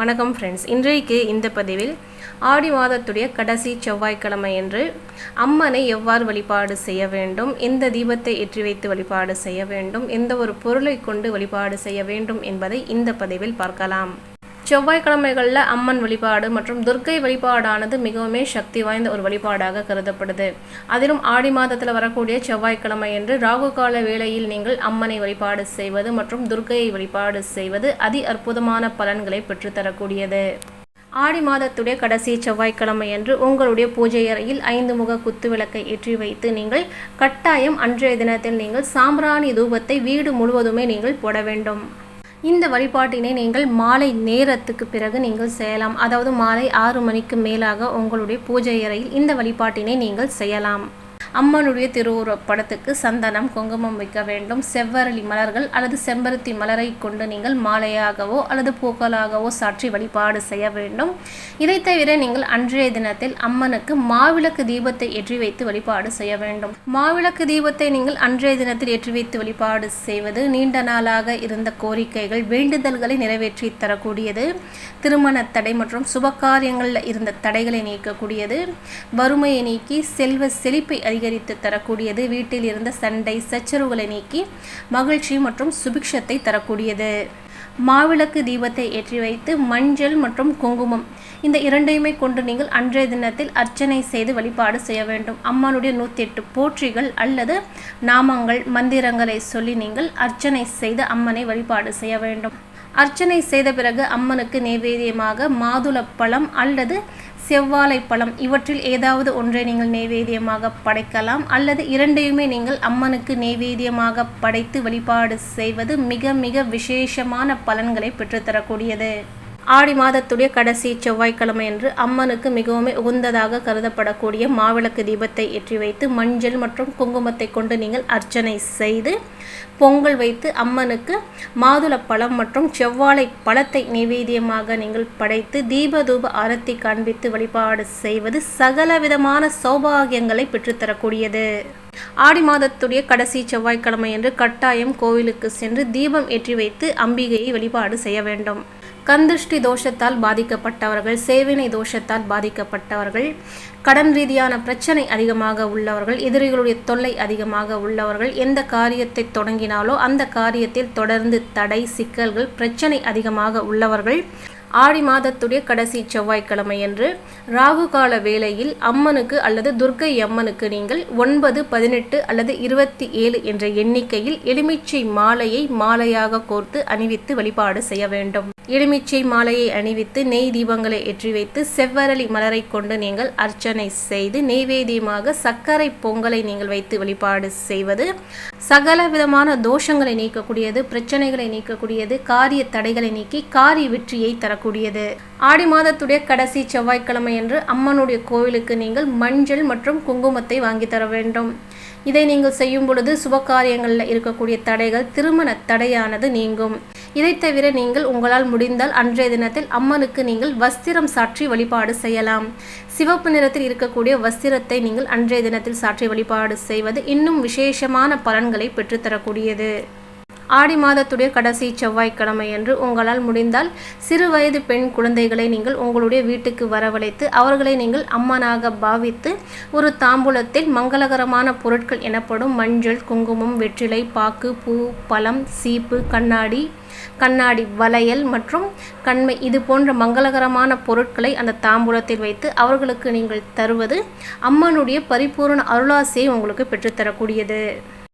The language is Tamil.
வணக்கம் ஃப்ரெண்ட்ஸ் இன்றைக்கு இந்த பதிவில் ஆடி மாதத்துடைய கடைசி செவ்வாய்க்கிழமை என்று அம்மனை எவ்வாறு வழிபாடு செய்ய வேண்டும் எந்த தீபத்தை ஏற்றி வைத்து வழிபாடு செய்ய வேண்டும் எந்த ஒரு பொருளை கொண்டு வழிபாடு செய்ய வேண்டும் என்பதை இந்த பதிவில் பார்க்கலாம். செவ்வாய்க்கிழமைகளில் அம்மன் வழிபாடு மற்றும் துர்க்கை வழிபாடானது மிகவும் சக்தி வாய்ந்த ஒரு வழிபாடாக கருதப்படுது. அதிலும் ஆடி மாதத்தில் வரக்கூடிய செவ்வாய்க்கிழமை என்று ராகு கால வேளையில் நீங்கள் அம்மனை வழிபாடு செய்வது மற்றும் துர்க்கையை வழிபாடு செய்வது அதி அற்புதமான பலன்களை பெற்றுத்தரக்கூடியது. ஆடி மாதத்துடைய கடைசி செவ்வாய்க்கிழமை அன்று உங்களுடைய பூஜை அறையில் ஐந்து முக குத்து விளக்கை ஏற்றி வைத்து நீங்கள் கட்டாயம் அன்றைய தினத்தில் நீங்கள் சாம்பிராணி தூபத்தை வீடு முழுவதுமே நீங்கள் போட வேண்டும். இந்த வழிபாட்டினை நீங்கள் மாலை நேரத்துக்கு பிறகு நீங்கள் செய்யலாம். அதாவது மாலை ஆறு மணிக்கு மேலாக உங்களுடைய பூஜை அறையில் இந்த வழிபாட்டினை நீங்கள் செய்யலாம். அம்மனுடைய திருவுருவப் படத்துக்கு சந்தனம் குங்குமம் வைக்க வேண்டும். செவ்வரளி மலர்கள் அல்லது செம்பருத்தி மலரை கொண்டு நீங்கள் மாலையாகவோ அல்லது பூக்களாகவோ சாற்றி வழிபாடு செய்ய வேண்டும். இதை தவிர நீங்கள் அன்றைய தினத்தில் அம்மனுக்கு மாவிளக்கு தீபத்தை ஏற்றி வைத்து வழிபாடு செய்ய வேண்டும். மாவிளக்கு தீபத்தை நீங்கள் அன்றைய தினத்தில் ஏற்றி வைத்து வழிபாடு செய்வது நீண்ட நாளாக இருந்த கோரிக்கைகள் வேண்டுதல்களை நிறைவேற்றி தரக்கூடியது. திருமண தடை மற்றும் சுபகாரியங்களில் இருந்த தடைகளை நீக்கக்கூடியது. வறுமையை நீக்கி செல்வ செழிப்பை அதிகரித்து தரக்கூடியது. வீட்டில் இருந்த சண்டை சச்சரவுகளை நீக்கி மகிழ்ச்சி மற்றும் சுபிக்ஷத்தை தரக்கூடியது. மாவிளக்கு தீபத்தை ஏற்றி வைத்து மஞ்சள் மற்றும் குங்குமம் இந்த இரண்டையுமே கொண்டு நீங்கள் அன்றைய தினத்தில் அர்ச்சனை செய்து வழிபாடு செய்ய வேண்டும். அம்மானுடைய நூற்றி எட்டு போற்றிகள் அல்லது நாமங்கள் மந்திரங்களை சொல்லி நீங்கள் அர்ச்சனை செய்து அம்மனை வழிபாடு செய்ய வேண்டும். அர்ச்சனை செய்த பிறகு அம்மனுக்கு நைவேத்தியமாக மாதுளப்பழம் அல்லது செவ்வாழை பழம் இவற்றில் ஏதாவது ஒன்றை நீங்கள் நைவேத்தியமாக படைக்கலாம் அல்லது இரண்டையுமே நீங்கள் அம்மனுக்கு நைவேத்தியமாக படைத்து வழிபாடு செய்வது மிக மிக விசேஷமான பலன்களை பெற்றுத்தரக்கூடியது. ஆடி மாதத்துடைய கடைசி செவ்வாய்க்கிழமை என்று அம்மனுக்கு மிகவும் உகந்ததாக கருதப்படக்கூடிய மாவிளக்கு தீபத்தை ஏற்றி வைத்து மஞ்சள் மற்றும் குங்குமத்தை கொண்டு நீங்கள் அர்ச்சனை செய்து பொங்கல் வைத்து அம்மனுக்கு மாதுளப்பழம் மற்றும் செவ்வாழை பழத்தை நிவேதியமாக நீங்கள் படைத்து தீப தூப ஆரத்தி காண்பித்து வழிபாடு செய்வது சகல விதமான சௌபாகியங்களை பெற்றுத்தரக்கூடியது. ஆடி மாதத்துடைய கடைசி செவ்வாய்க்கிழமை என்று கட்டாயம் கோவிலுக்கு சென்று தீபம் ஏற்றி வைத்து அம்பிகையை வழிபாடு செய்ய வேண்டும். கந்திருஷ்டி தோஷத்தால் பாதிக்கப்பட்டவர்கள் சேவினை தோஷத்தால் பாதிக்கப்பட்டவர்கள் கடன் ரீதியான பிரச்சனை அதிகமாக உள்ளவர்கள் எதிரிகளுடைய தொல்லை அதிகமாக உள்ளவர்கள் எந்த காரியத்தை தொடங்கினாலோ அந்த காரியத்தில் தொடர்ந்து தடை சிக்கல்கள் பிரச்சனை அதிகமாக உள்ளவர்கள் ஆடி மாதத்துடைய கடைசி செவ்வாய்க்கிழமையன்று ராகு கால வேளையில் அம்மனுக்கு அல்லது துர்க்கை அம்மனுக்கு நீங்கள் ஒன்பது பதினெட்டு அல்லது இருபத்தி ஏழு என்ற எண்ணிக்கையில் எலுமிச்சை மாலையை மாலையாக கோர்த்து அணிவித்து வழிபாடு செய்ய வேண்டும். எலுமிச்சை மாலையை அணிவித்து நெய் தீபங்களை ஏற்றி வைத்து செவ்வரளி மலரை கொண்டு நீங்கள் அர்ச்சனை செய்து நெய்வேதியமாக சர்க்கரை பொங்கலை நீங்கள் வைத்து வழிபாடு செய்வது சகல விதமான தோஷங்களை நீக்கக்கூடியது பிரச்சனைகளை நீக்கக்கூடியது காரிய தடைகளை நீக்கி காரிய வெற்றியை வரக்கூடியது ஆடி மாதத்துடைய கடைசி செவ்வாய்க்கிழமை என்று அம்மனுடைய கோவிலுக்கு நீங்கள் மஞ்சள் மற்றும் குங்குமத்தை வாங்கி தர வேண்டும். இதை நீங்கள் செய்யும் பொழுது சுபகாரியங்களில் இருக்கக்கூடிய தடைகள் திருமண தடையானது நீங்கும். இதை தவிர நீங்கள் உங்களால் முடிந்தால் அன்றைய தினத்தில் அம்மனுக்கு நீங்கள் வஸ்திரம் சாற்றி வழிபாடு செய்யலாம். சிவப்பு நிறத்தில் இருக்கக்கூடிய வஸ்திரத்தை நீங்கள் அன்றைய தினத்தில் சாற்றி வழிபாடு செய்வது இன்னும் விசேஷமான பலன்களை பெற்றுத்தரக்கூடியது. ஆடி மாதத்துடைய கடைசி செவ்வாய்க்கிழமை என்று உங்களால் முடிந்தால் சிறு வயது பெண் குழந்தைகளை நீங்கள் உங்களுடைய வீட்டுக்கு வரவழைத்து அவர்களை நீங்கள் அம்மனாக பாவித்து ஒரு தாம்பூலத்தில் மங்களகரமான பொருட்கள் எனப்படும் மஞ்சள் குங்குமம் வெற்றிலை பாக்கு பூ பழம் சீப்பு கண்ணாடி கண்ணாடி வளையல் மற்றும் கண்மை இது போன்ற மங்களகரமான பொருட்களை அந்த தாம்பூலத்தில் வைத்து அவர்களுக்கு நீங்கள் தருவது அம்மனுடைய பரிபூர்ண அருளாசையை உங்களுக்கு பெற்றுத்தரக்கூடியது.